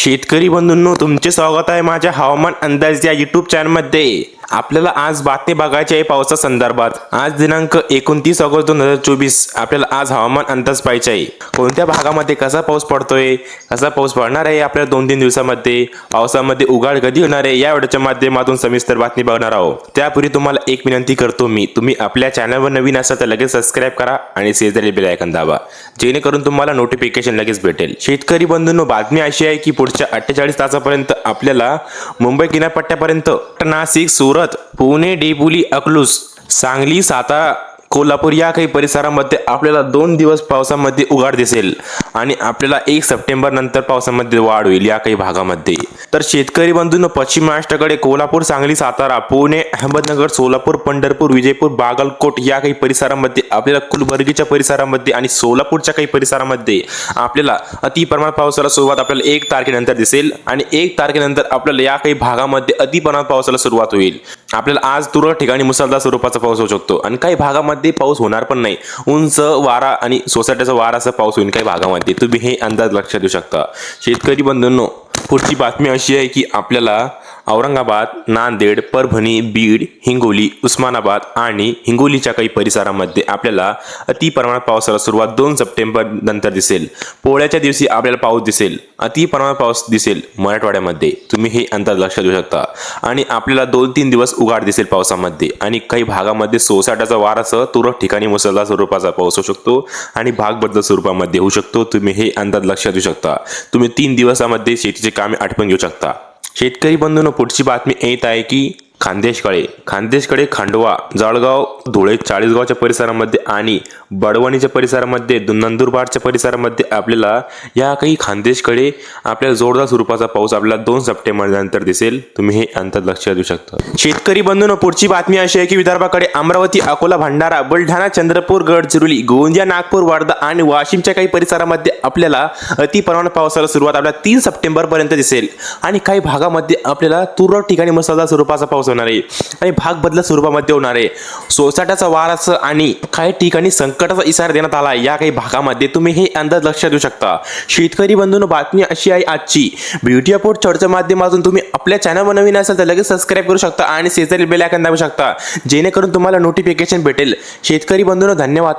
शेतकरी बंधूंनो तुमचे स्वागत आहे माझ्या हवामान अंदाज या युट्यूब चॅनलमध्ये आपल्याला आज बातमी बघायची आहे पावसा संदर्भात. आज दिनांक एकोणतीस ऑगस्ट दोन हजार चोवीस. आपल्याला आज हवामान अंदाज पाहिजे आहे. कोणत्या भागामध्ये कसा पाऊस पडतोय? कसा पाऊस पडणार आहे आपल्या दोन तीन दिवसामध्ये? पावसामध्ये उघाड कधी होणार आहे? या व्हिडिओच्या माध्यमातून सविस्तर बातमी बघणार आहोत. त्यापूर्वी तुम्हाला एक विनंती करतो मी. तुम्ही आपल्या चॅनलवर नवीन असाल तर लगेच सबस्क्राईब करा आणि शेजारी बेल आयकन दाबा. जेणेकरून तुम्हाला नोटिफिकेशन लगेच भेटेल. शेतकरी बंधूंनो बातमी अशी आहे की पुढच्या अठ्ठेचाळीस तासापर्यंत आपल्याला मुंबई किनारपट्ट्यापर्यंत नाशिक सुरत पुणे डेपुली अकलूस सांगली सातारा कोल्हापूर या काही परिसरामध्ये आपल्याला दोन दिवस पावसामध्ये उघाड दिसेल आणि आपल्याला एक सप्टेंबर नंतर पावसामध्ये वाढ होईल या काही भागामध्ये. तर शेतकरी बंधूंनो पश्चिम महाराष्ट्राकडे कोल्हापूर सांगली सातारा पुणे अहमदनगर सोलापूर पंढरपूर विजयपूर बागलकोट या काही परिसरामध्ये आपल्याला कुलबर्गीच्या परिसरामध्ये आणि सोलापूरच्या काही परिसरामध्ये आपल्याला अतिप्रमाणात पावसाला सुरुवात आपल्याला एक तारखेनंतर दिसेल आणि एक तारखेनंतर आपल्याला या काही भागामध्ये अतिप्रमाणात पावसाला सुरुवात होईल. आपल्याला आज तुरळक ठिकाणी मुसळधार स्वरूपाचा पाऊस होऊ शकतो आणि काही भागामध्ये पाऊस होणार पण नाही. उंच वारा आणि सोसाट्याचा वारा असा पाऊस होईल काही भागामध्ये. तुम्ही हे अंदाज लक्षात देऊ शकता. शेतकरी बंधूंनो पुढची बातमी अशी आहे की आपल्याला औरंगाबाद नांदेड परभणी बीड हिंगोली उस्मानाबाद आणि हिंगोलीच्या काही परिसरामध्ये आपल्याला अति प्रमाणात पावसाला सुरुवात दोन सप्टेंबर नंतर दिसेल. पोळ्याच्या दिवशी आपल्याला पाऊस दिसेल. अति प्रमाणात पाऊस दिसेल मराठवाड्यामध्ये. तुम्ही हे अंदाज लक्षात देऊ शकता. आणि आपल्याला दोन तीन दिवस उघाड दिसेल पावसामध्ये. आणि काही भागामध्ये सोसाट्याचा वारासह तुरळक ठिकाणी मुसळधार स्वरूपाचा पाऊस होऊ शकतो आणि भागबद्ध स्वरूपामध्ये होऊ शकतो. तुम्ही हे अंदाज लक्षात देऊ शकता. तुम्ही तीन दिवसामध्ये शेतीचे कामे आठवण घेऊ शकता. शेतकरी बंधूंनो पुढची बातमी येत आहे की खानदेशकडे खानदेशकडे खांडवा जळगाव धुळे चाळीसगावच्या परिसरामध्ये आणि बडवणीच्या परिसरामध्ये दु- नंदुरबारच्या परिसरामध्ये आपल्याला या काही खानदेशकडे आपल्याला जोरदार स्वरूपाचा पाऊस आपल्याला दोन सप्टेंबर नंतर दिसेल. तुम्ही हे अंतर लक्षात देऊ शकता. शेतकरी बंधून पुढची बातमी अशी आहे की विदर्भाकडे अमरावती अकोला भंडारा बुलढाणा चंद्रपूर गडचिरोली गोंदिया नागपूर वर्धा आणि वाशिमच्या काही परिसरामध्ये आपल्याला अतिप्रमाण पावसाला सुरुवात आपल्याला तीन सप्टेंबर पर्यंत दिसेल. आणि काही भागामध्ये आपल्याला तुरळक ठिकाणी मुसळधार स्वरूपाचा पाऊस होणार आहे. आणि भाग बदल स्वरूपामध्ये होणार आहे. सोसाट्याचा वाराचं आणि काही ठिकाणी संकटाचा इशारा देण्यात आला या काही भागामध्ये तुम्ही हे अंदाज लक्षात देऊ शकता. शेतकरी बंधून बातमी अशी आहे आजची. ब्युटी अपोर्ट चर्चच्या माध्यमातून तुम्ही आपल्या चॅनलवर नवीन असाल तर लगेच सबस्क्राईब करू शकता आणि शेजारी बेल आयकन दाबू शकता. जेणेकरून तुम्हाला नोटिफिकेशन भेटेल. शेतकरी बंधून धन्यवाद.